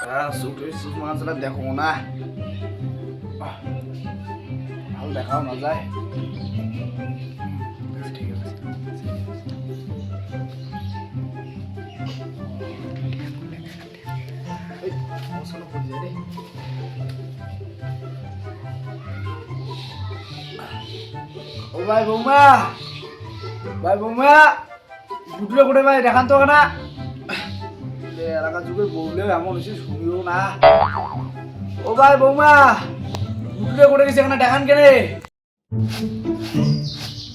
চুট দেখো না। ভালো দেখাও না যায়। ও ভাই বৌমা ভাই বৌমা বুটলে করে ভাই দেখান তো না যে যুগে বললেও এমন হয়েছে শুনিও না। ও ভাই বৌমা বুটলে করে গেছে এখানে দেখান কেনে।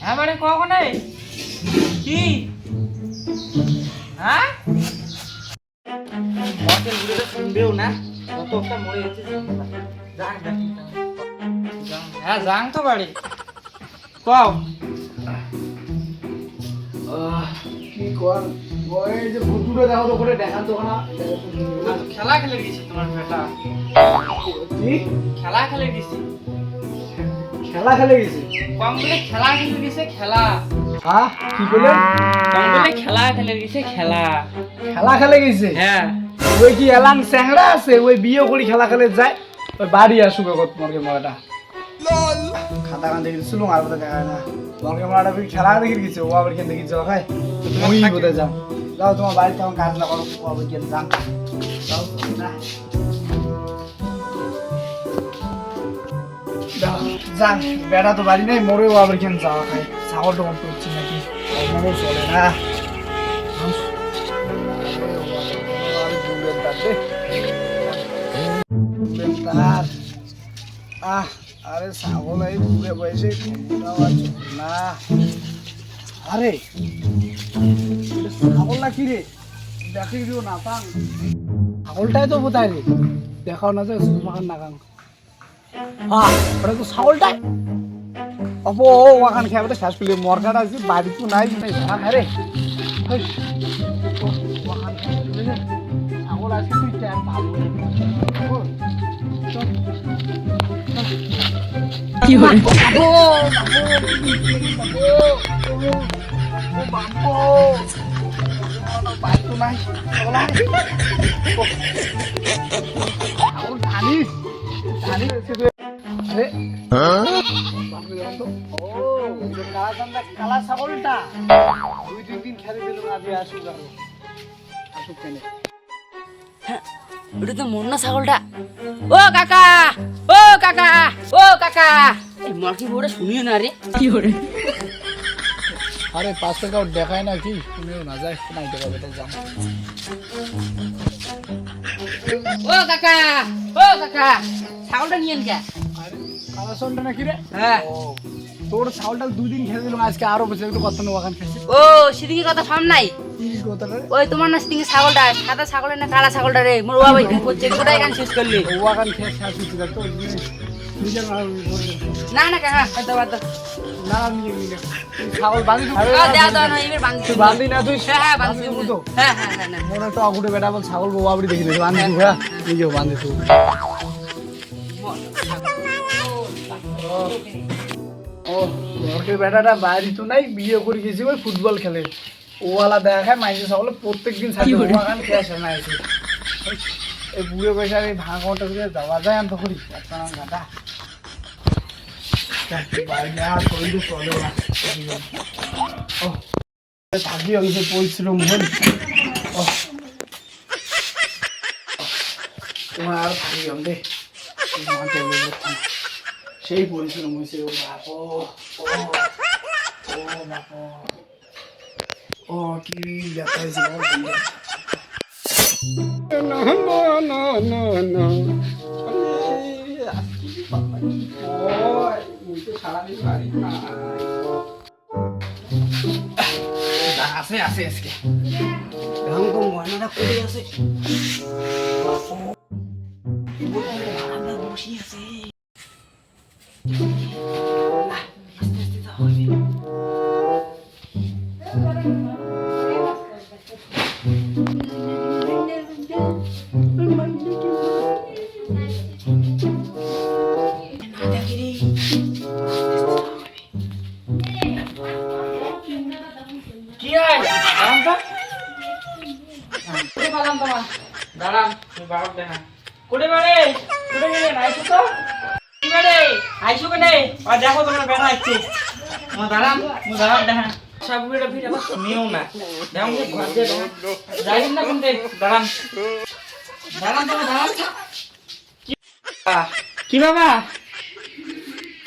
হ্যাঁ মানে কখনে কি? হ্যাঁ? মতের শুনবেও না কত মরে গেছে হ্যাঁ যাং তো বাড়ি। কও। কি কর? ওই যে দেখো তো করে দেখান তো না খেলা খেলে গেছি তোমার বেটা কি? খেলা খেলে গেছি? খেলা খেলে গেছে? কম বলে খেলা খেলে গেছে খেলা। হ্যাঁ কি করলেন কম বলে খেলা খেলে গেছে খেলা। খেলা খেলে গেছে? হ্যাঁ। ওই কি এলাং স্যাংরা আছে? ওই বিয়ে করি খেলা খেলে যায়। ওই বাড়ি আসুক তোমাকে মারাটা খাতা কান দেখি শুনুন আর দেখা হয় না। তোমাকে ফির খেলা দেখি গেছে ও আবার কেন দেখি যাও খাই ওই বোধহয় যাও। যাও তোমার বাড়িতে তখন কাজ না করো ও আবার কেন যান যাও না। যান বেড়া তো বাড়ি নেই মরেও আবার কেন যাওয়া খাই ছাগল টগল করছি নাকি? চলে না। আরে আরে ছাগল এই আর চলে না। আরে ছাগল না কি রে? দেখি দিও না, পাং। ছাগলটাই তো বোধহয় রে। দেখাও না যে সুমাখান নাগাং হ্যাঁ ওটা তো ছাগলটাই। অপ, ও ওখান খেয়ে শেষ করলি। মরকাটা আছে, বাড়ি তো নাই আরে খেয়ে ছাগল আছে, তুই ভালো। কি যে কালা ছাগলটা দুই তিন ছাগলটা। ও কাকা! ও! কাকা। ও কাকা। মার্কি শুনিও না রে। কি আরে পাঁচ টাকাও দেখায় না কি? শুনেও না যায় নাই দেখা বেটা যাম ও কাকা ও কাকা ছাগলটা নিয়েন কে? আরে কালা নাকি রে? হ্যাঁ। তোর ছাগলটা দুই দিন খেয়ে দিলাম আজকে আরও বেশি একটু কত ওখান খেয়েছে ও সেদিকে কথা সাম নাই কি কথা রে ওই তোমার না সেদিকে ছাগলটা সাদা ছাগলের না কালা ছাগলটা রে? মোর বাবা করছে গোটাই গান শেষ করলি। ওখান খেয়ে শেষ হচ্ছে তো না না না কাকা দাও, দাও। না নিজে নিজে ছাগল বাঁধি ও, দেও দাও না। এবার বান্ধি তুই বাঁধি না তুই হ্যাঁ হ্যাঁ বান্ধি তো হ্যাঁ হ্যাঁ হ্যাঁ মনে একটা অগুটে বেটা বল ছাগল বউ আবড়ি দেখি দেখি হ্যাঁ? নিজেও বাঁধি তুই ও ঘরের বেটাটা বাইরে তো নাই বিয়ে করে গেছি ওই ফুটবল খেলে। ওয়ালা দেখা খায় মাইসে সকলে প্রত্যেক দিন সাথে ওয়াগান খেয়ে আসে না এসে এই বুড়ে পয়সা এই ভাঙাটা করে যাওয়া যায় আমি তো করি। একটা নাম গাটা বাইরে আর শরীরে চলে না। ও থাকি অংশে পরিশ্রম হল তোমার আর থাকি অন্ধে সেই পরিশ্রম হয়েছে ও বাপ ও বাপ। ও কি ব্যথা হয়েছে বল তুমি? না না না না না আছে আছে আছে বাবার দেখা কোটে বাড়ে কোটে তো? কি বাড়ে কেনে? আর দেখো তোমার বেটা আসছে। আমার দাঁড়ান মু দাঁড়ান দেখা। সব ভিড়ে ভিড়ে আমার শুনিও না। যে ঘর দিয়ে যাইবেন না দাঁড়ান তুমি দাঁড়ান কি বাবা?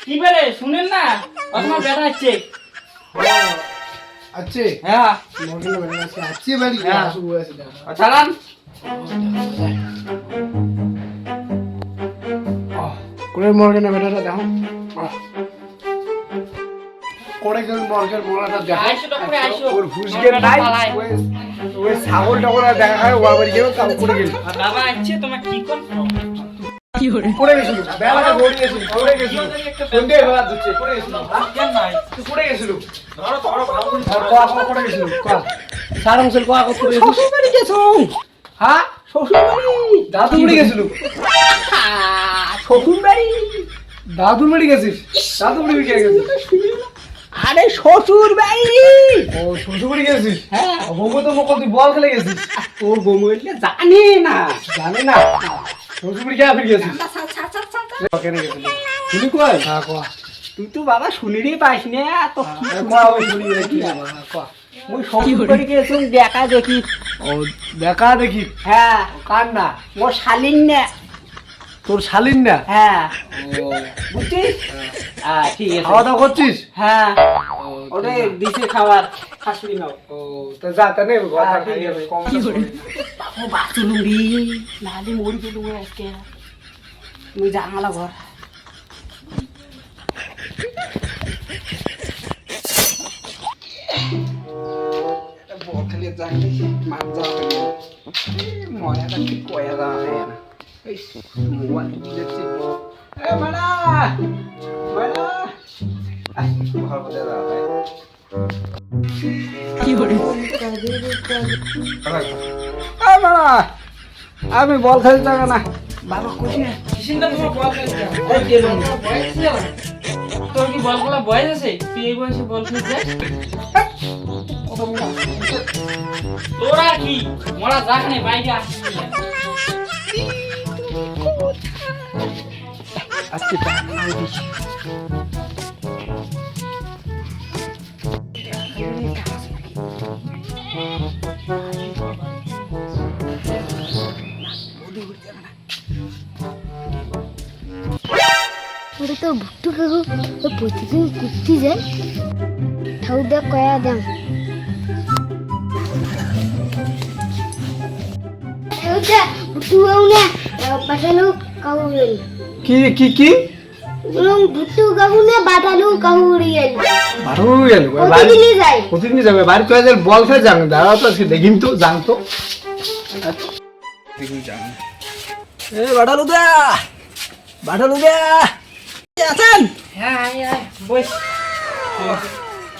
কি বেড়ে শুনেন না? তোমার বেটা আসছে। আছে হ্যাঁ। বাড়ি আছে আছে বাড়ি। হ্যাঁ। আসু আছে দেখো করে মর্গের বেটাটা দেখো। করে গেল। ওর হুসগের নাই। ওই ছাগল টাগল আর দেখা খায় ওয়া বাড়ি গেল তাও করে গেল। আর বাবা আসছে তোমার কি কোন পড়ে গেছিল বেলাটা গড়ি গেছিল পড়ে গেছিল সন্ধে হওয়া হচ্ছে পড়ে গেছিল কেন নাই তুই পড়ে গেছিল ধরো ধরো ভালো করে আর কোয়া কোয়া পড়ে গেছিল কোয়া। সারা কোয়া কোয়া গেছিল শ্বশুর বাড়ি গেছো? হ্যাঁ? শ্বশুর বাড়ি দাদু বাড়ি গেছিল শ্বশুর বাড়ি দাদু বাড়ি গেছিস? দাদু বাড়ি কে গেছিস আরে শ্বশুর বাড়ি ও শ্বশুর বাড়ি গেছিস? হ্যাঁ। তো তুই বল খেলে গেছিস। তোর বমুলে জানি না। জানে না? হ্যাঁ কোয়া তুই তো বাবা শুনিরই পাইস না তো ওই হ্যাঁ, বাড়ি গেছিলাম দেখা দেখি। দেখা দেখি? হ্যাঁ কান্না। না ও শালিন না। তোর শালিন না? হ্যাঁ। ও। বুঝছিস? হ্যাঁ। ঠিক আছে। খাওয়া দাওয়া করছিস? হ্যাঁ। ওরে দিছে খাবার শাশুড়ি নাও। ও তা যা তা নে ঘর হ্যাঁ। কম মরি গেল আজকে। জানালা ঘর। বল খেলে যাই মার যাওয়া ময়াটা কি কয়া যাওয়া না মোবাইল টিপি যাচ্ছে এ মানা মানা ঘর বলে যাওয়া কি করে আমি বল খেলতে যাব না। বাবা কোথায়? কিসিনটা তোমার বল খেলছে এই কে বলছে? তোর কি বল খেলা বয়স আছে? তুই এই বয়সে বল খেলতে তোরা কি? মোরা যাক নে বাইরে আসছিস আজকে টাকা নাই দিছি ওটা তো ভুট্টু কাকু ও প্রতিদিন কুর্তি যায় ঠাউটা কয়া দাম ওটা ভুট্টু কাকু না পাঠালো কাকু গেল কি কি কি? ভুট্টু কাকু না বাটালো গেল ভালো প্রতিদিনই যায় প্রতিদিন যাবে বাড়ি কয়ে যাবে বল খেলে যান দাঁড়াও তো আজকে দেখিন তো যান তো। এ বাটালু দা বাটালু দা আছেন? হ্যাঁ বস।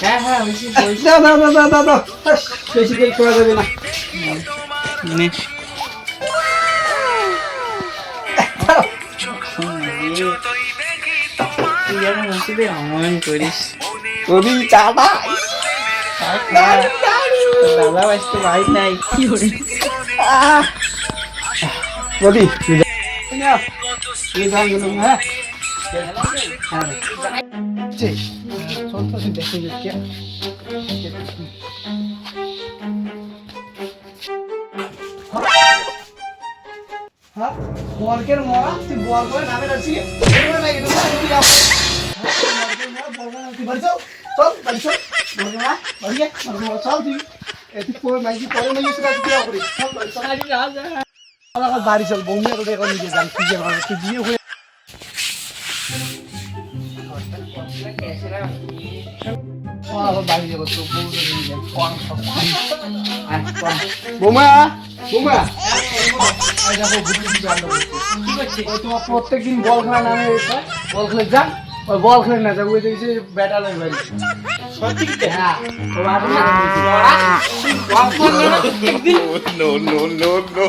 হ্যাঁ হ্যাঁ দাও দাও দাও দাও দাও দাও। বেশি দেরি করা যাবে না। নে দাদা হ্যাঁ হ্যাঁ হ্যাঁ বলকের মরা তুই বল নামে বাড়ি চল হয়ে প্রত্যেকদিন বল খেলা নামে বল খেলে যান ওই বল খেলে না যাব ওই দেখছি ব্যাটালের বাড়ি হ্যাঁ no, no, no, no.